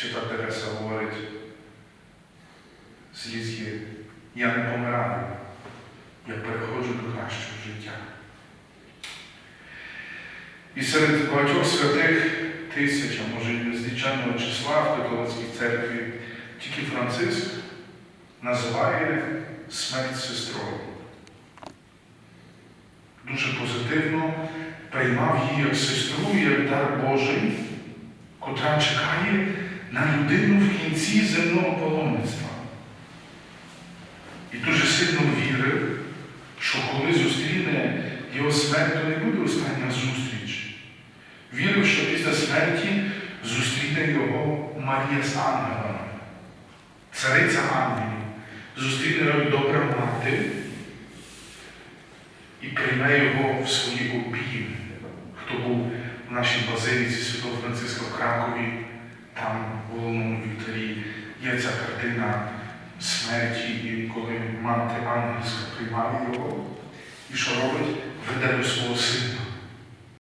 Свята Тереса говорить, сліз я не помираю, я переходжу до кращого життя. І серед багатьох святих тисяч, а може і незліченного числа в католицькій церкві, тільки Франциск називає смерть сестрою. Дуже позитивно приймав її як сестру, як дар Божий, котра чекає на людину в кінці земного паломництва. І дуже сильно вірив, що коли зустріне його смерть, то не буде остання зустріч. Вірив, що після смерті зустріне його Марія з ангелами, цариця ангелів, зустріне його добра мати і прийме його в свої обійми. Хто був в нашій базиліці Святого Франциска в Кракові, є ця картина смерті, і коли мати ангельська приймає його, і що робить? Веде до свого сина.